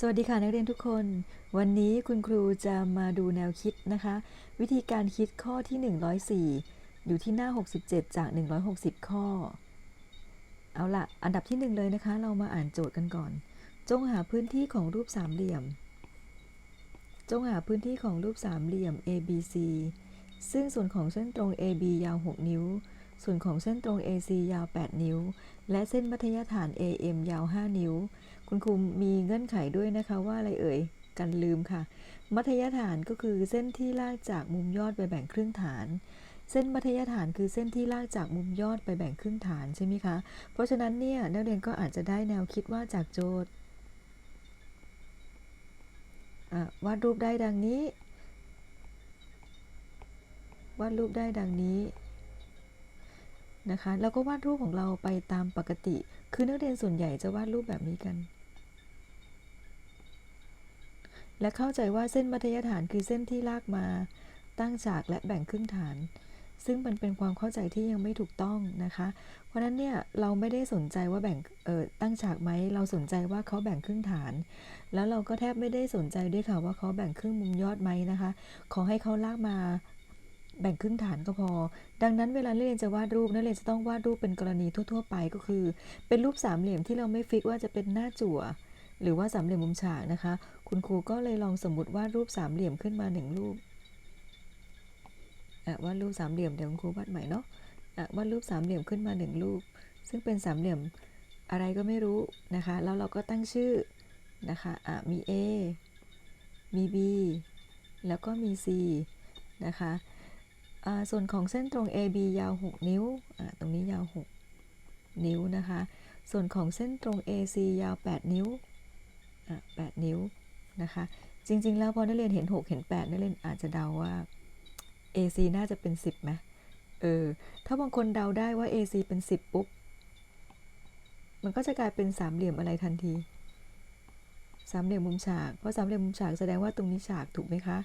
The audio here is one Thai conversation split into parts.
สวัสดีค่ะนักเรียนทุกคน วันนี้คุณครูจะมาดูแนวคิดนะคะ วิธีการคิดข้อที่ 104 อยู่ที่หน้า 67 จาก 160 ข้อ เอาละอันดับที่หนึ่งเลยนะคะ เรามาอ่านโจทย์กันก่อน จงหาพื้นที่ของรูปสามเหลี่ยม จงหาพื้นที่ของรูปสามเหลี่ยม ABC ซึ่งส่วนของเส้นตรง AB ยาว 6 นิ้ว ส่วนของเส้นตรง AC ยาว 8 นิ้ว และเส้นมัธยฐาน AM ยาว 5 นิ้ว คุณครูมีเงื่อนไขด้วยนะคะว่าอะไรเอ่ย กันลืมค่ะ มัธยฐานก็คือเส้นที่ลากจากมุมยอดไปแบ่งครึ่งฐาน เส้นมัธยฐานคือเส้นที่ลากจากมุมยอดไปแบ่งครึ่งฐานใช่ไหมคะ เพราะฉะนั้นเนี่ยนักเรียนก็อาจจะได้แนวคิดว่าจากโจทย์วาดรูปได้ดังนี้ วาดรูปได้ดังนี้ นะคะแล้วก็วาดรูปของเราไปตามปกติ คือนักเรียนส่วนใหญ่จะวาดรูปแบบนี้กัน และเข้าใจว่าเส้นมัธยฐานคือเส้นที่ลากมา ตั้งฉากและแบ่งครึ่งฐาน ซึ่งมันเป็นความเข้าใจที่ยังไม่ถูกต้องนะคะ เพราะนั้นเนี่ยเราไม่ได้สนใจว่าแบ่งตั้งฉากไหมเราสนใจว่าเขาแบ่งครึ่งฐาน แล้วเราก็แทบไม่ได้สนใจด้วยค่ะว่าเขาแบ่งครึ่งมุมยอดไหมนะคะ ขอให้เขาลากมา แบ่งครึ่งฐานก็พอ ดังนั้นเวลานักเรียนจะวาดรูปนักเรียนจะต้องวาดรูปเป็นกรณีทั่ว ๆ ไปก็คือ เป็นรูปสามเหลี่ยมที่เราไม่ฟิกว่าจะเป็นหน้าจั่ว หรือว่าสามเหลี่ยมมุมฉากนะคะ คุณครูก็เลยลองสมมติวาดรูปสามเหลี่ยมขึ้นมาหนึ่งรูปอะวาดรูปสามเหลี่ยมเดี๋ยวคุณครูวาดใหม่เนาะอะวาดรูปสามเหลี่ยมขึ้นมาหนึ่งรูป ซึ่งเป็นสามเหลี่ยมอะไรก็ไม่รู้นะคะ แล้วเราก็ตั้งชื่อนะคะะมี A มี B แล้วก็มี C นะคะ ส่วนของเส้นตรง AB ยาว 6 นิ้ว ตรงนี้ยาว 6 นิ้วนะคะ ส่วนของเส้นตรง AC ยาว 8 นิ้ว 8 นิ้วนะคะ จริง ๆ แล้วพอนักเรียนเห็น 6 เห็น 8นักเรียนอาจจะเดาว่า AC น่าจะเป็น 10ไหมเออ ถ้าบางคนเดาได้ว่า AC เป็น 10 ปุ๊บ มันก็จะกลายเป็นสามเหลี่ยมอะไรทันที สามเหลี่ยมมุมฉาก เพราะสามเหลี่ยมมุมฉากแสดงว่าตรงนี้ฉากถูกไหมคะ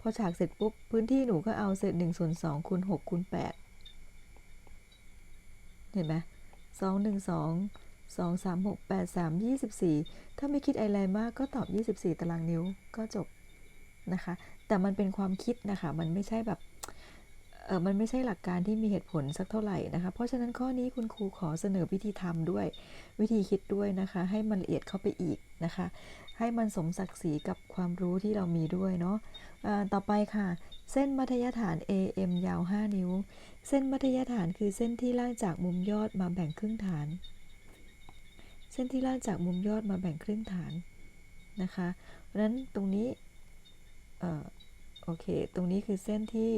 พอฉากเสร็จปุ๊บ พื้นที่หนูก็เอาเศษ1ส่วน2คูณ6คูณ8เห็นไหม2 1 2 2 3 6 8 3 24ถ้าไม่คิดอะไรมากก็ตอบ24ตารางนิ้วก็จบนะคะ แต่มันเป็นความคิดนะคะ มันไม่ใช่แบบเออมันไม่ใช่หลักการที่มีเหตุผลสักเท่าไหร่นะคะ เพราะฉะนั้นข้อนี้คุณครูขอเสนอวิธีทำด้วย วิธีคิดด้วยนะคะ ให้มันละเอียดเข้าไปอีกนะคะ ให้มันสมศักดิ์ศรีกับความรู้ที่เรามีด้วยเนาะ ต่อไปค่ะ เส้นมัธยฐาน AM ยาว 5 นิ้ว เส้นมัธยฐานคือเส้นที่ล่ากจากมุมยอดมาแบ่งครึ่งฐาน เส้นที่ล่ากจากมุมยอดมาแบ่งครึ่งฐานนะคะเพราะนั้นตรงนี้โอเค ตรงนี้คือเส้นที่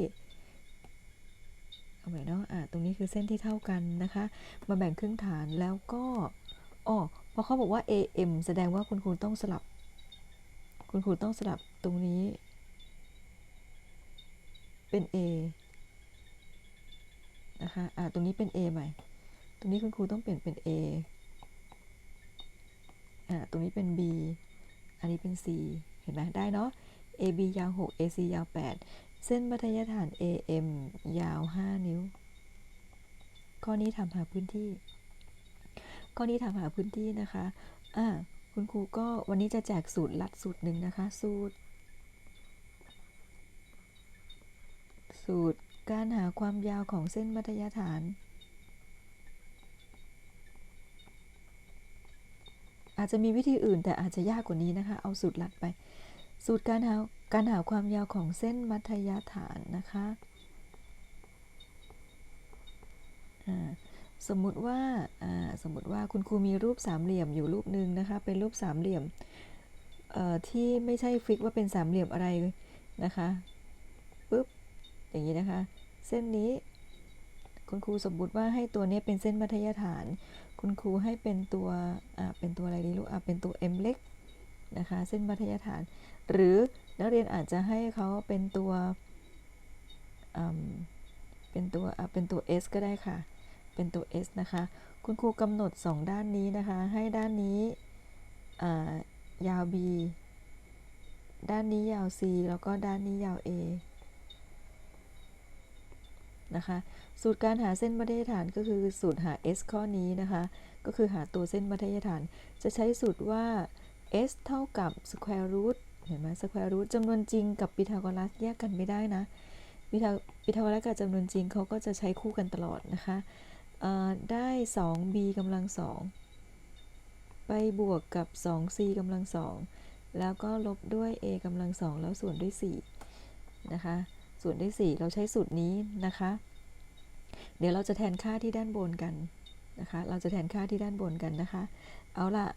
เอาใหม่เนาะอ่าตรงนี้คือเส้นที่เท่ากันนะคะ มาแบ่งครึ่งฐานแล้วก็อ๋อพอเขาบอกว่า AM แสดงว่าคุณครูต้องสลับ คุณครูต้องสลับตรงนี้ เป็น A นะคะ อ่า ตรงนี้เป็น A ใหม่ ตรงนี้คุณครูต้องเปลี่ยนเป็น A อ่า ตรงนี้เป็น B อันนี้เป็น C เห็นไหมได้เนาะ AB ยาว 6 AC ยาว 8 เส้นมัธยฐาน AM ยาว 5 นิ้ว ข้อนี้ทำหาพื้นที่ ข้อนี้ทำหาพื้นที่นะคะ อ่า คุณครูก็วันนี้จะแจกสูตรลัดสูตรหนึ่งนะคะ สูตร สูตรการหาความยาวของเส้นมัธยฐาน อาจจะมีวิธีอื่นแต่อาจจะยากกว่านี้นะคะ เอาสูตรหลัดไป สูตรการหาการหาความยาวของเส้นมัธยฐานนะคะสมมุติว่าสมมุติว่าคุณครูมีรูปสามเหลี่ยมอยู่รูปหนึ่งนะคะ เป็นรูปสามเหลี่ยมที่ไม่ใช่ฟิกว่าเป็นสามเหลี่ยมอะไรนะคะ อย่างนี้นะคะ เส้นนี้ คุณครูสมมุติว่าให้ตัวนี้เป็นเส้นมัธยฐาน คุณครูให้เป็นตัวอ่าเป็นตัวอะไรดีลูกอ่าเป็นตัว m เล็กนะคะเส้นมัธยฐาน หรือนักเรียนอาจจะให้เขาเป็นตัวอืมเป็นตัวอ่าเป็นตัว s ก็ได้ค่ะ เป็นตัว s นะคะ คุณครูกำหนด 2 ด้านนี้นะคะ ให้ด้านนี้อ่ายาว b ด้านนี้ยาว c แล้วก็ด้านนี้ยาว a นะคะ สูตรการหาเส้นมัธยฐานก็คือสูตรหา s ข้อนี้นะคะ ก็คือหาตัวเส้นมัธยฐาน จะใช้สูตรว่า s เท่ากับ square root เห็นไหม square root จำนวนจริงกับพีทาโกรัสแยกกันไม่ได้นะพีทาพีทาโกรัสกับจำนวนจริงเขาก็จะใช้คู่กันตลอดนะคะเอ่อได้ 2b กำลังสองไปบวกกับ 2c กำลังสองแล้วก็ลบด้วย a กำลังสองแล้วส่วนด้วย 4 นะคะ ส่วนด้วย 4 เราใช้สูตรนี้นะคะ เดี๋ยวเราจะแทนค่าที่ด้านบนกันนะคะ เราจะแทนค่าที่ด้านบนกันนะคะ เอาล่ะ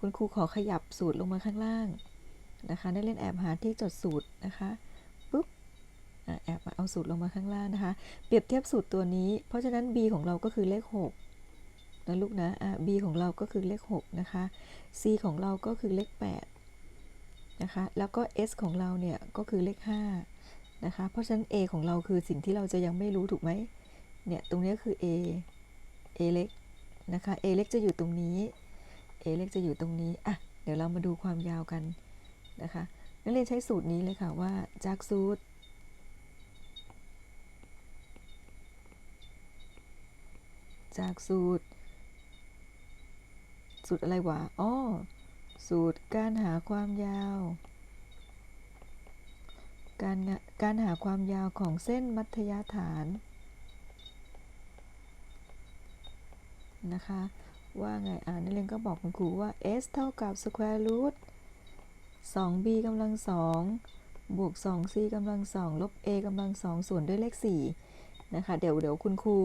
คุณครูขอขยับสูตรลงมาข้างล่างนะคะได้เล่นแอบหาที่จดสูตรนะคะปุ๊บอแอบเอาสูตรลงมาข้างล่างนะคะ เปรียบเทียบสูตรตัวนี้ เพราะฉะนั้น b ของเราก็คือเลข6นะลูกนะอะ b ของเราก็คือเลข6นะคะ c ของเราก็คือเลข8นะคะ แล้วก็ s ของเราเนี่ยก็คือเลข5 นะคะ เพราะฉะนั้น a ของเราคือสิ่งที่เราจะยังไม่รู้ถูกไหมเนี่ยตรงนี้คือ a a เล็กนะคะ a เล็กจะอยู่ตรงนี้ a เล็กจะอยู่ตรงนี้อะเดี๋ยวเรามาดูความยาวกันนะคะนักเรียนใช้สูตรนี้เลยค่ะว่าจากสูตรจากสูตร สูตรอะไรวะอ๋อสูตรการหาความยาว การการหาความยาวของเส้นมัธยฐานนะคะ ว่าไงอ่านักเรียนก็บอกคุณครูว่า s เท่ากับ square root 2b กำลัง2บวก 2c กำลัง2ลบ a กำลัง2ส่วนด้วยเลข4นะคะ เดี๋ยวเดี๋ยวคุณครู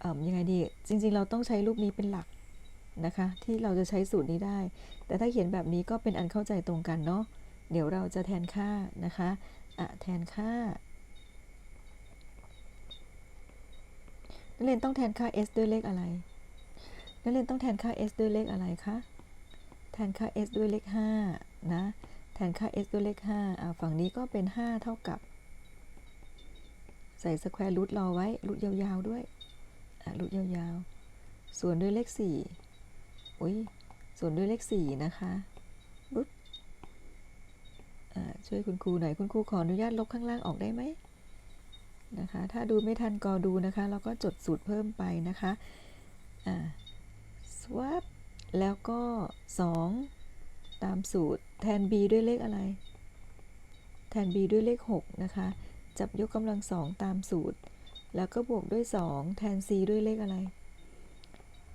เอ่อยังไงดี จริง ๆ เราต้องใช้รูปนี้เป็นหลักนะคะ ที่เราจะใช้สูตรนี้ได้ แต่ถ้าเขียนแบบนี้ก็เป็นอันเข้าใจตรงกันเนาะ เดี๋ยวเราจะแทนค่านะคะอะแทนค่านักเรียนต้องแทนค่า s ด้วยเลขอะไร นักเรียนต้องแทนค่า s ด้วยเลขอะไรคะ แทนค่า s ด้วยเลข5นะ แทนค่า s ด้วยเลข5อ่าฝั่งนี้ก็เป็น 5 เท่ากับ ใส่สแควร์รูทรอไว้ รูทยาวๆด้วยอ่ารูทยาวๆ ส่วนด้วยเลข4อุ้ยส่วนด้วยเลข4นะคะ ช่วยคุณครูหน่อยคุณครูขออนุญาตลบข้างล่างออกได้ไหมนะคะ ถ้าดูไม่ทันก็ดูนะคะแล้วก็จดสูตรเพิ่มไปนะคะ อ่า swap แล้วก็ 2 ตามสูตรแทน b ด้วยเลขอะไร แทน b ด้วยเลข 6 นะคะ จับยกกำลังสองตามสูตร แล้วก็บวกด้วย 2 แทน c ด้วยเลขอะไร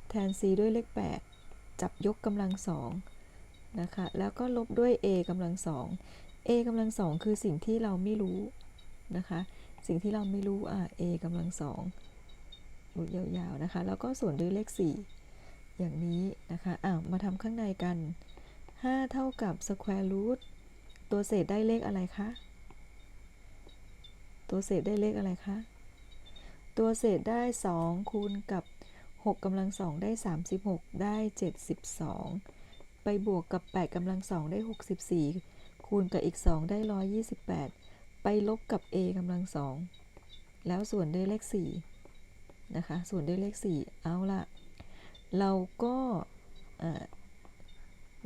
แทน c ด้วยเลข 8 จับยกกำลังสองนะคะ แล้วก็ลบด้วย a กำลังสอง a กำลังสองคือสิ่งที่เราไม่รู้นะคะ สิ่งที่เราไม่รู้อะ a กำลังสองรูดยาวๆนะคะ แล้วก็ส่วนด้วยเลข 4 อย่างนี้นะคะอะมาทำข้างในกัน 5 เท่ากับ square root ตัวเศษได้เลขอะไรคะ ตัวเศษได้เลขอะไรคะ ตัวเศษได้ 2 คูณกับ 6กำลังสองได้ 36 ได้ 72 ไปบวกกับ 8กำลังสองได้ 64 คูณกับอีก 2 ได้ 128 ไปลบกับ a กำลังสองแล้วส่วนด้วยเลข4นะคะ ส่วนด้วยเลข 4 เอาละเราก็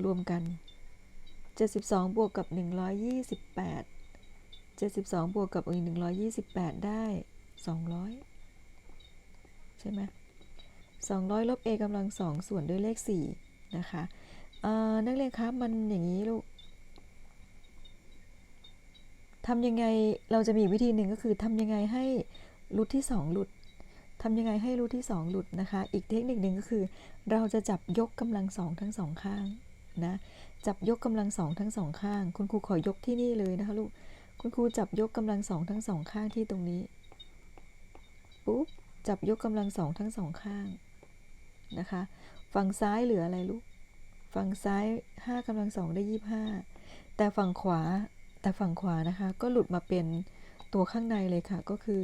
รวมกัน 72 บวกกับ 128 72 บวกกับอีก128 ได้ 200 ใช่ไหม200 ลบ a กำลัง2ส่วนด้วยเลข 4 นะคะนักเรียนคะมันอย่างนี้ลูก ทำยังไงเราจะมีวิธีหนึ่งก็คือทำยังไงให้รูทที่ 2 หลุดทำยังไงให้รูทที่ 2 หลุดนะคะ อีกเทคนิคหนึ่งก็คือ เราจะจับยกกำลังสองทั้งสองข้างนะจับยกกำลังสองทั้งสองข้าง คุณครูขอยกที่นี่เลยนะคะลูกคุณครูจับยกกำลังสองทั้งสองข้างที่ตรงนี้ปุ๊บจับยกกำลังสองทั้งสองข้างนะคะ ฝั่งซ้ายเหลืออะไรลูก ฝั่งซ้ายห้ากำลังสองได้ยี่ห้าแต่ฝั่งขวา แต่ฝั่งขวานะคะก็หลุดมาเป็นตัวข้างในเลยค่ะก็คือ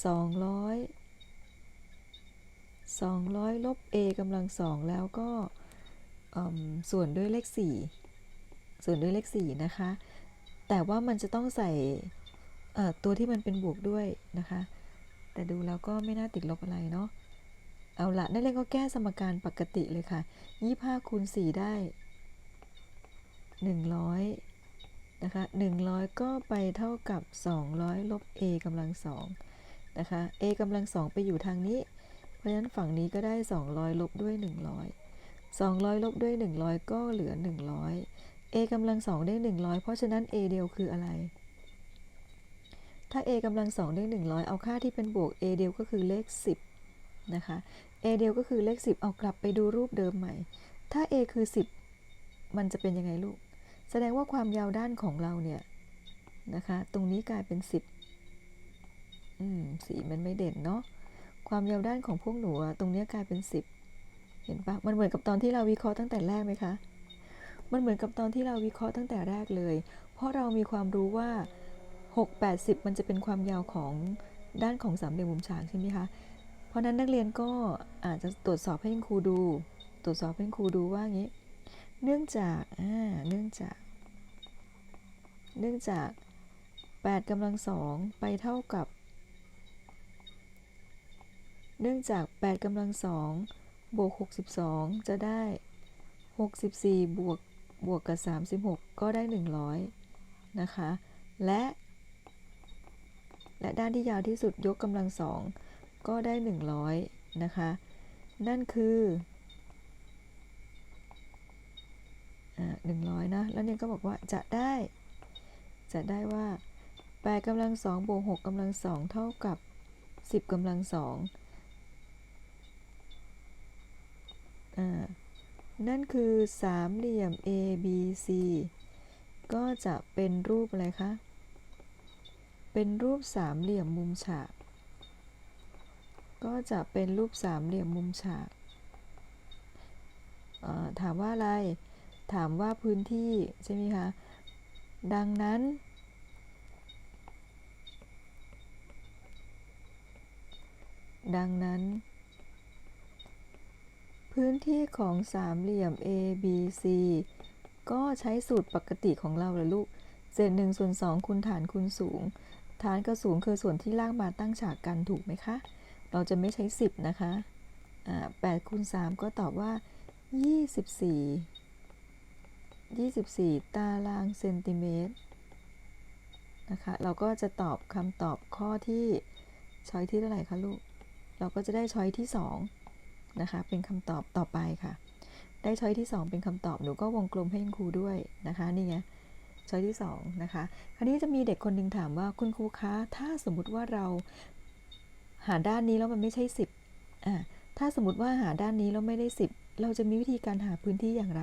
200 200 ลบ a กำลังสองแล้วก็ส่วนด้วยเลข 4 ส่วนด้วยเลข 4 นะคะ แต่ว่ามันจะต้องใส่ตัวที่มันเป็นบวกด้วยนะคะ แต่ดูแล้วก็ไม่น่าติดลบอะไรเนาะเอาละนักเรียนก็แก้สมการปกติเลยค่ะ 25คูณ4ได้ 100 นะคะ100 ก็ไปเท่ากับ 200 ลบ a กำลังสองนะคะ a กำลังสองไปอยู่ทางนี้ เพราะฉะนั้นฝั่งนี้ก็ได้ 200 ลบด้วย 100 200 ลบด้วย 100 ก็เหลือ 100 a กำลังสองได้ 100 เพราะฉะนั้น a เดียวคืออะไร ถ้า a กำลังสองได้ 100 เอาค่าที่เป็นบวก a เดียวก็คือเลข 10 นะคะ a เดียวก็คือเลข 10 เอากลับไปดูรูปเดิมใหม่ ถ้า a คือ 10 มันจะเป็นยังไงลูก แสดงว่าความยาวด้านของเราเนี่ยนะคะ ตรงนี้กลายเป็น 10 อืม สีมันไม่เด่นเนาะ ความยาวด้านของพวกหนูตรงเนี้ยกลายเป็น 10 เห็นปะมันเหมือนกับตอนที่เราวิเคราะห์ตั้งแต่แรกไหมคะ มันเหมือนกับตอนที่เราวิเคราะห์ตั้งแต่แรกเลย เพราะเรามีความรู้ว่า 6 80 มันจะเป็นความยาวของด้านของสามเหลี่ยมมุมฉากใช่ไหมคะ เพราะฉะนั้นนักเรียนก็อาจจะตรวจสอบให้ครูดู ตรวจสอบให้ครูดูว่างี้ เนื่องจากอ่าเนื่องจาก เนื่องจาก8กำลังสองไปเท่ากับ เนื่องจาก8กำลังสองบวก 62 จะได้ 64 บวก บวกกับ 36 ก็ได้ 100 นะคะ และ และด้านที่ยาวที่สุดยกกำลังสองก็ได้ 100 นะคะ นั่นคือ อ่า100นะ แล้วเนี่ยก็บอกว่าจะได้ จะได้ว่า8กำลังสองบวก6กกำลังสองเท่ากับ10กำลังสองอ่านั่นคือสามเหลี่ยม A B C ก็จะเป็นรูปอะไรคะ เป็นรูปสามเหลี่ยมมุมฉาก ก็จะเป็นรูปสามเหลี่ยมมุมฉากเอ่อถามว่าอะไร ถามว่าพื้นที่ใช่ไหมคะ ดังนั้น ดังนั้น พื้นที่ของสามเหลี่ยม A B C ก็ใช้สูตรปกติของเราเลยลูก เศษ1ส่วน2คูณฐานคูณสูง ฐานกับสูงคือส่วนที่ลากมาตั้งฉากกันถูกไหมคะ เราจะไม่ใช้ 10 นะคะอ่า8คูณ3ก็ตอบว่า 24 24 ตารางเซนติเมตรนะคะ เราก็จะตอบคำตอบข้อที่ช้อยที่เท่าไหร่คะลูก เราก็จะได้ช้อยที่2นะคะ เป็นคำตอบต่อไปค่ะ ได้ช้อยที่ 2 เป็นคำตอบ หนูก็วงกลมให้คุณครูด้วยนะคะ นี่ไง ช้อยที่2นะคะ คราวนี้จะมีเด็กคนหนึ่งถามว่าคุณครูคะ ถ้าสมมุติว่าเราหาด้านนี้แล้วมันไม่ใช่ 10อ่าถ้าสมมติว่าหาด้านนี้แล้วไม่ได้ 10 เราจะมีวิธีการหาพื้นที่อย่างไร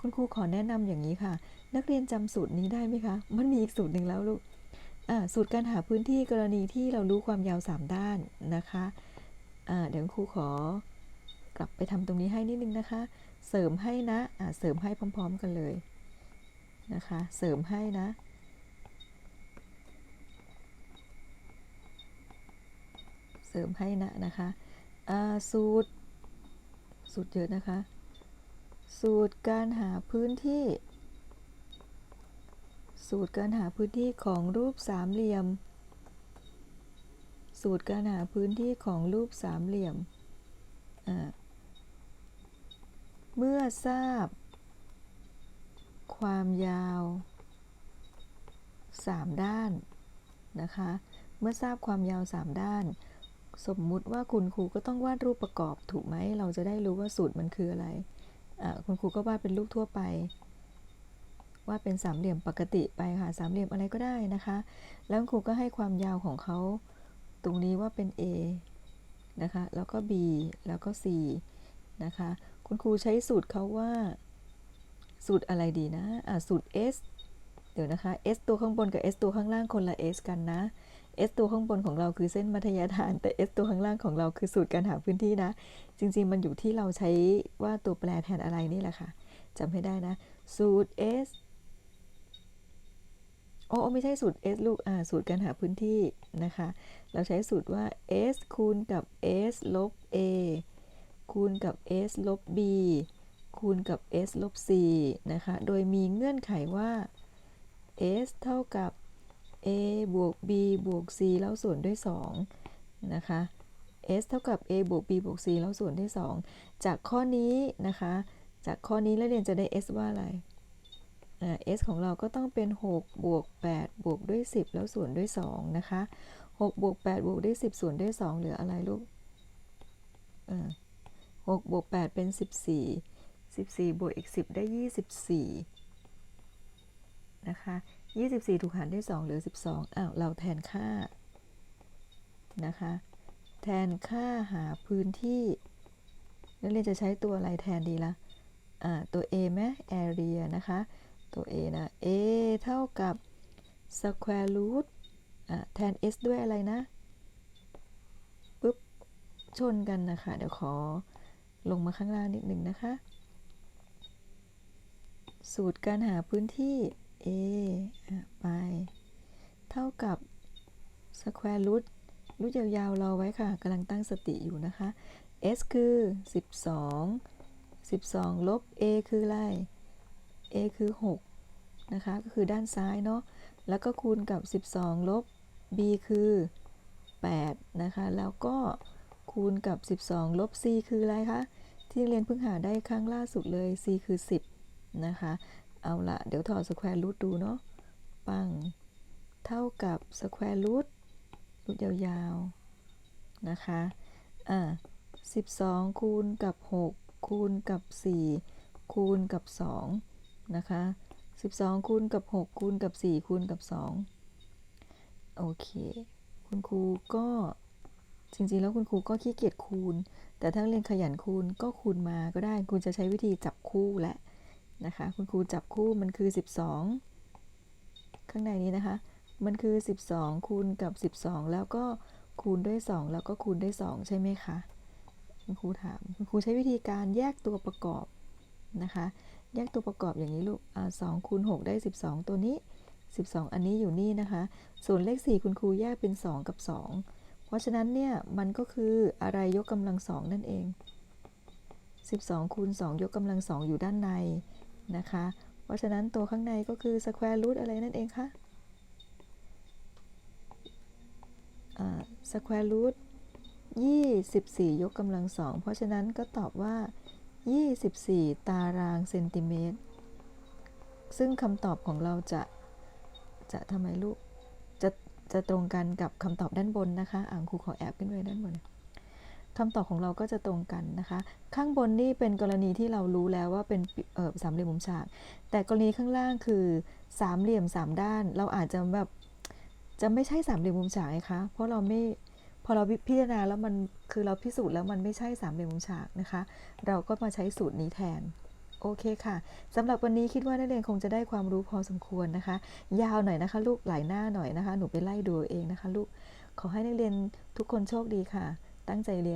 คุณครูขอแนะนำอย่างนี้ค่ะ นักเรียนจำสูตรนี้ได้ไหมคะ มันมีอีกสูตรหนึ่งแล้วลูกสูตรการหาพื้นที่กรณีที่เรารู้ความยาว 3 ด้านนะคะเดี๋ยวครูขอกลับไปทำตรงนี้ให้นิดนึงนะคะ เสริมให้นะอ่าเสริมให้พร้อม ๆ กันเลยนะคะ เสริมให้นะเสริมให้นะนะคะสูตร สูตรเยอะนะคะ สูตรการหาพื้นที่ สูตรการหาพื้นที่ของรูปสามเหลี่ยม สูตรการหาพื้นที่ของรูปสามเหลี่ยม เมื่อทราบ ความยาว3ด้านนะคะ เมื่อทราบความยาว3ด้าน สมมุติว่าคุณครูก็ต้องวาดรูปประกอบถูกไหม เราจะได้รู้ว่าสูตรมันคืออะไร คุณครูก็วาดเป็นรูปทั่วไปวาดเป็นสามเหลี่ยมปกติไปค่ะสามเหลี่ยมอะไรก็ได้นะคะ แล้วคุณครูก็ให้ความยาวของเขาตรงนี้ว่าเป็น A นะคะ แล้วก็ B แล้วก็ C นะคะ คุณครูใช้สูตรเขาว่า สูตรอะไรดีนะ อะสูตร S เดี๋ยวนะคะ S ตัวข้างบนกับ S ตัวข้างล่างคนละ S กันนะ S ตัวข้างบนของเราคือเส้นมัธยฐาน แต่ S ตัวข้างล่างของเราคือสูตรการหาพื้นที่นะ จริง ๆ มันอยู่ที่เราใช้ว่าตัวแปรแทนอะไรนี่แหละค่ะจำให้ได้นะ สูตร S โอ้ไม่ใช่สูตร S ลูกอ่าสูตรการหาพื้นที่นะคะ เราใช้สูตรว่า S คูณกับ S ลบ A คูณกับ S ลบ B คูณกับ s ลบ c นะคะ โดยมีเงื่อนไขว่า s เท่ากับ a บวก b บวก c แล้วส่วนด้วย 2 นะคะ s เท่ากับ a บวก b บวก c แล้วส่วนด้วย 2 จากข้อนี้นะคะ จากข้อนี้แล้วเรียนจะได้ s ว่าอะไรอ่า s ของเราก็ต้องเป็น 6 บวก 8 บวกด้วย 10 แล้วส่วนด้วย 2 นะคะ 6 บวก 8 บวกด้วย 10 ส่วนด้วย 2 เหลืออะไรลูกอ่า6บวก 8 เป็น 14 14 บวกอีก 10 ได้ 24 นะคะ 24 ถูกหารด้วย 2 เหลือ 12อ้าวเราแทนค่านะคะ แทนค่าหาพื้นที่นักเรียนจะใช้ตัวอะไรแทนดีละ่ะอ่าตัว A ไหม area นะคะ ตัว A นะ A เท่ากับ square root อ่าแทน s ด้วยอะไรนะปุ๊บชนกันนะคะ เดี๋ยวขอลงมาข้างล่างนิดหนึ่งนะคะ สูตรการหาพื้นที่ a ไป เท่ากับ square root รูทยาวๆรอไว้ค่ะกำลังตั้งสติอยู่นะคะ s คือ 12 12 ลบ a คืออะไร a คือ 6 นะคะ ก็คือด้านซ้ายเนาะ แล้วก็คูณกับ 12 ลบ b คือ 8 นะคะ แล้วก็คูณกับ 12 ลบ c คืออะไรคะ ที่เรียนเพิ่งหาได้ครั้งล่าสุดเลย c คือ 10 นะคะ เอาละเดี๋ยวถอดสแควร์รูทดูเนาะ ปัง เท่ากับสแควร์รูทรูทยาวๆ นะคะ อ่า12 คูณกับ 6 คูณกับ 4 คูณกับ 2 นะคะ 12 คูณกับ 6 คูณกับ 4 คูณกับ 2 โอเค คุณครูก็จริงๆ แล้วคุณครูก็ขี้เกียจคูณ แต่ถ้าเรียนขยันคูณก็คูณมาก็ได้ คุณจะใช้วิธีจับคู่แหละ นะคะ คุณครูจับคู่มันคือ 12 ข้างในนี้นะคะ มันคือ 12 คูณกับ 12 แล้วก็คูณด้วย 2 แล้วก็คูณด้วย 2 ใช่ไหมคะคุณครูถามคุณครูใช้วิธีการแยกตัวประกอบนะคะ แยกตัวประกอบอย่างนี้ลูกอ่า2คูณ6ได้ 12 ตัวนี้ 12 อันนี้อยู่นี่นะคะ ส่วนเลข 4 คุณครูแยกเป็น 2 กับ 2 เพราะฉะนั้นเนี่ยมันก็คืออะไรยกกำลังสองนั่นเอง 12คูณ2ยกกำลังสองอยู่ด้านใน นะคะ เพราะฉะนั้นตัวข้างในก็คือ square root อะไรนั่นเองคะอ่า square root 24 ยกกำลังสอง เพราะฉะนั้นก็ตอบว่า 24 ตารางเซนติเมตร ซึ่งคำตอบของเราจะ จะทำไมลูก จะ จะตรงกันกับคำตอบด้านบนนะคะ อ่างครูขอแอบขึ้นไว้ด้านบน คำตอบของเราก็จะตรงกันนะคะ ข้างบนนี่เป็นกรณีที่เรารู้แล้วว่าเป็นสามเหลี่ยมมุมฉาก แต่กรณีข้างล่างคือสามเหลี่ยมสามด้าน เราอาจจะแบบจะไม่ใช่สามเหลี่ยมมุมฉากไงคะ เพราะเราไม่พอเราพิจารณาแล้วมันคือเราพิสูจน์แล้วมันไม่ใช่สามเหลี่ยมมุมฉากนะคะ เราก็มาใช้สูตรนี้แทนโอเคค่ะสำหรับวันนี้คิดว่านักเรียนคงจะได้ความรู้พอสมควรนะคะ ยาวหน่อยนะคะ ลูกหลายหน้าหน่อยนะคะ หนูไปไล่ดูเองนะคะ ลูกขอให้นักเรียนทุกคนโชคดีค่ะ ตั้งใจเรียน